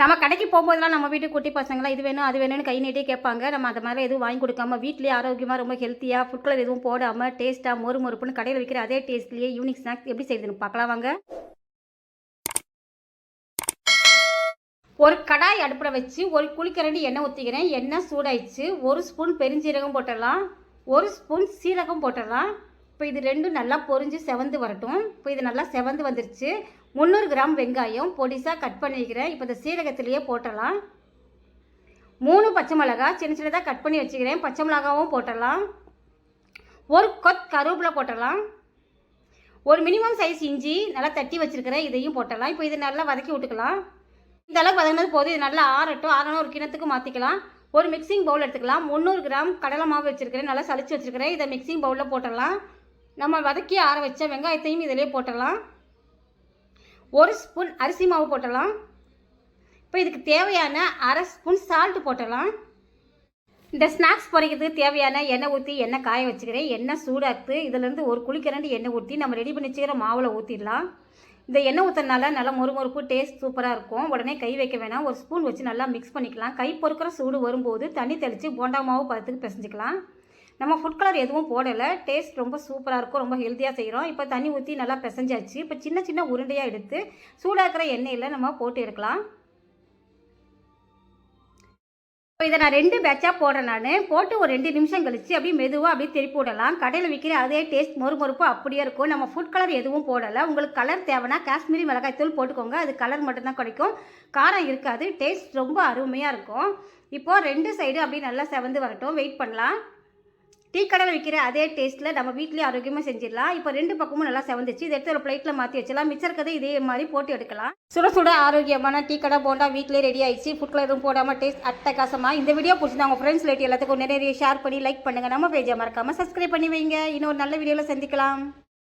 நம்ம கடைக்கு போகும்போதெல்லாம் நம்ம வீட்டு குட்டி பசங்களாம் இது வேணும் அது வேணும்னு கை நீட்டே கேட்பாங்க. நம்ம அந்த மாதிரி எதுவும் வாங்கி கொடுக்காம வீட்லேயே ஆரோக்கியமாக ரொம்ப ஹெல்த்தியாக ஃபுட் கலர் எதுவும் போடாமல் டேஸ்ட்டாக மொறு மொறுப்புன்னு கடையில் விற்கிற அதே டேஸ்ட்லேயே ஈவினிங் ஸ்நாக்ஸ் எப்படி செய்யுதுன்னு பார்க்கலாம் வாங்க. ஒரு கடாய் அடுப்பில் வச்சு ஒரு குளிக்கரண்டி எண்ணெய் ஊற்றிக்கிறேன் எண்ணெய் சூடாயிடுச்சு. ஒரு ஸ்பூன் பெருஞ்சீரகம் போட்டுடலாம். ஒரு ஸ்பூன் சீரகம் போட்டுடலாம். இப்போ இது ரெண்டும் நல்லா பொரிஞ்சு செவந்து வரட்டும். இப்போ இது நல்லா செவந்து வந்துருச்சு. முந்நூறு கிராம் வெங்காயம் பொடிசாக கட் பண்ணிக்கிறேன் இப்போ இந்த சீரகத்திலேயே போட்டலாம். மூணு பச்சை மிளகா சின்ன சின்னதாக கட் பண்ணி வச்சுக்கிறேன். பச்சை மிளகாவும் போட்டலாம். ஒரு கொத் கருவேப்பிலை போட்டலாம். ஒரு மினிமம் சைஸ் இஞ்சி நல்லா தட்டி வச்சுருக்கிறேன் இதையும் போட்டலாம். இப்போ இதை நல்லா வதக்கி விட்டுக்கலாம். இந்த அளவுக்கு வதங்கினது போதும். இது நல்லா ஆறட்டும். ஆறணும் ஒரு கிணத்துக்கு மாற்றிக்கலாம் ஒரு மிக்சிங் பவுல் எடுத்துக்கலாம். முந்நூறு கிராம் கடலை மாவு வச்சுருக்கிறேன். நல்லா சளிச்சு வச்சுருக்கிறேன். இதை மிக்சிங் பவுலில் போட்டலாம். நம்ம வதக்கி ஆற வச்ச வெங்காயத்தையும் இதிலே போட்டுடலாம் ஒரு ஸ்பூன் அரிசி மாவு போட்டலாம். இப்போ இதுக்கு தேவையான அரை ஸ்பூன் சால்ட் போட்டலாம். இந்த ஸ்நாக்ஸ் பொரிக்கிறதுக்கு தேவையான எண்ணெய் ஊற்றி எண்ணெய் காய வச்சுக்கிறேன். எண்ணெய் சூடாக்கு இதுலேருந்து ஒரு குளிக்கரண்டு எண்ணெய் ஊற்றி நம்ம ரெடி பண்ணி வச்சுக்கிற மாவில் ஊற்றிடலாம் இந்த எண்ணெய் ஊற்றுறதுனால நல்லா மொறுமொறுப்பு டேஸ்ட் சூப்பராக இருக்கும். உடனே கை வைக்க வேணாம். ஒரு ஸ்பூன் வச்சு நல்லா மிக்ஸ் பண்ணிக்கலாம். கை பொறுக்கிற சூடு வரும்போது தண்ணி தெளித்து போண்டா மாவு பதத்துக்கு பிசைஞ்சிக்கலாம். நம்ம ஃபுட் கலர் எதுவும் போடலை. டேஸ்ட் ரொம்ப சூப்பராக இருக்கும் ரொம்ப ஹெல்த்தியாக செய்கிறோம். இப்போ தண்ணி ஊற்றி நல்லா பிசைஞ்சாச்சு. இப்போ சின்ன சின்ன உருண்டையாக எடுத்து சூடாக்கிற எண்ணெயில் நம்ம போட்டு எடுக்கலாம். இப்போ இதை நான் ரெண்டு பேட்சாக போடுறேன் நான். போட்டு ஒரு ரெண்டு நிமிஷம் கழித்து அப்படியே மெதுவாக அப்படியே திருப்பி விடலாம் கடையில் விற்கிற அதே டேஸ்ட் மொறு மொறுப்பு அப்படியே இருக்கும். நம்ம ஃபுட் கலர் எதுவும் போடலை. உங்களுக்கு கலர் தேவைன்னா காஷ்மீரி மிளகாய் தூள் போட்டுக்கோங்க. அது கலர் மட்டும்தான் கிடைக்கும். காரம் இருக்காது. டேஸ்ட் ரொம்ப அருமையாக இருக்கும். இப்போது ரெண்டு சைடு அப்படியே நல்லா செவந்து வரட்டும். வெயிட் பண்ணலாம். டீ கடையில் விற்கிற அதே டேஸ்ட்டில் நம்ம வீட்லேயே ஆரோக்கியமாக செஞ்சிடலாம். இப்போ ரெண்டு பக்கமும் நல்லா செவந்துச்சு. இதை எடுத்து ஒரு பிளேட்டில் மாற்றி வச்சிடலாம். மிச்சம் இருக்கிறது இதே மாதிரி போட்டு எடுக்கலாம். சுட சுட ஆரோக்கியமான டீ கடை போண்டா வீட்டிலே ரெடி ஆயிடுச்சு. ஃபுட் கலர் எதுவும் போடாமல் டேஸ்ட் அட்டகாசமாக இந்த வீடியோ பிடிச்சிருந்தா உங்கள் ஃப்ரெண்ட்ஸ் ரிலேட்டிவ் எல்லாத்துக்கும் நிறைய ஷேர் பண்ணி லைக் பண்ணுங்கள் நம்ம பேஜை மறக்காமல் சப்ஸ்கிரைப் பண்ணி வைங்க. இன்னொரு நல்ல வீடியோவில் சந்திக்கலாம்.